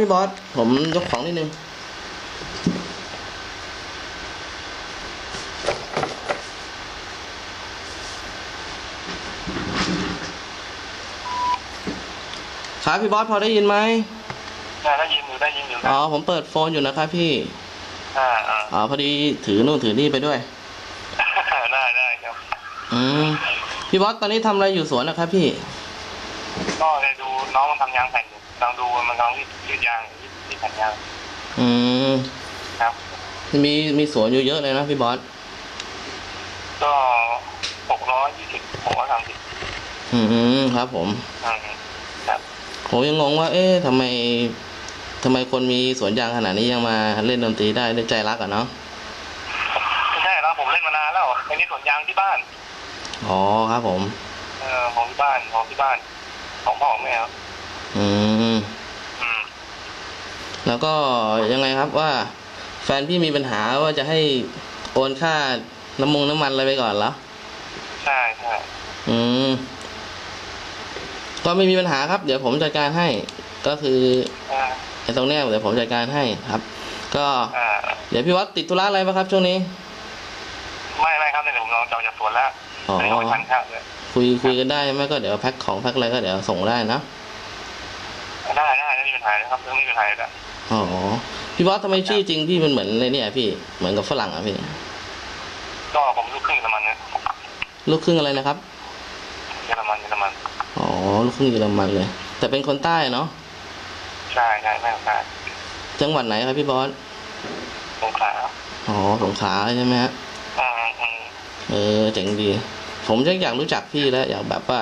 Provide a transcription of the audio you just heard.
พี่บอส ผมยกของนิดนึง ครับพี่บอสพอได้ยินไหมได้ได้ยินอยู่ได้ยินอยู่นะอ๋อผมเปิดโฟนอยู่นะครับพี่ อ่าอ่าอ๋อพอดีถือนู่นถือนี่ไปด้วย ได้ได้ครับ อืมพี่บอสตอนนี้ทำอะไรอยู่สวนนะครับพี่ ก็เลยดูน้องมันทำยางแผ่นอยู่กำลังดู มันกำลังยืดยืดยางยืดยืดแผ่นยาง อืมครับ มีมีสวนอยู่เยอะเลยนะพี่บอส ก็หกร้อยยี่สิบหกร้อยสามสิบอืมครับผมอืมครับผมยังงงว่า เอ๊ะทำไมทำไมคนมีสวนยางขนาดนี้ยังมาเล่นดนตรีได้ด้วยใจรักอะเนาะไม่ใช่แล้วผมเล่นมานานแล้วอันนี้สวนยางที่บ้าน อ๋อครับผม เออของที่บ้านของที่บ้าน ของพ่อของแม่ครับ อืมอืม แล้วก็ยังไงครับว่า แฟนพี่มีปัญหาว่าจะให้โอนค่าน้ำมงน้ำมันอะไรไปก่อนเหรอใช่ใช่อืม ก็ไม่มีปัญหาครับ เดี๋ยวผมจัดการให้ ก็คืออ่าไอ้ตรงเนี้ยเดี๋ยวผมจัดการให้ครับ ก็อ่าเดี๋ยวพี่วัดติดธุระอะไรปะครับ ช่วงนี้ ไม่ไม่ครับเดี๋ยวผมลองจองจากสวนแล้วอ๋อไม่ต้องไปทานข้าวเลยคุยคุยกันได้ไหมก็เดี๋ยวแพ็คของแพ็คอะไรก็เดี๋ยวส่งได้นะได้ได้ไม่มีปัญหาเลยครับเรื่องไม่มีปัญหาเลยนะ อ๋อ พี่บอสทำไมชื่อจริงพี่มันเหมือนในเนี่ยพี่ เหมือนกับฝรั่งอะพี่ ก็ผมลูกครึ่งเยอรมันนะลูกครึ่งอะไรนะครับ เยอรมันเยอรมัน อ๋อ ลูกครึ่งเยอรมันเลย แต่เป็นคนใต้เนาะ ใช่ใช่ไม่ใช่จังหวัดไหนครับพี่บอส สงขลา อ๋อ สงขลาใช่ไหมฮะอืมอืมเออเจ๋งดี ผมจะอยากรู้จักพี่แล้ว อยากแบบว่า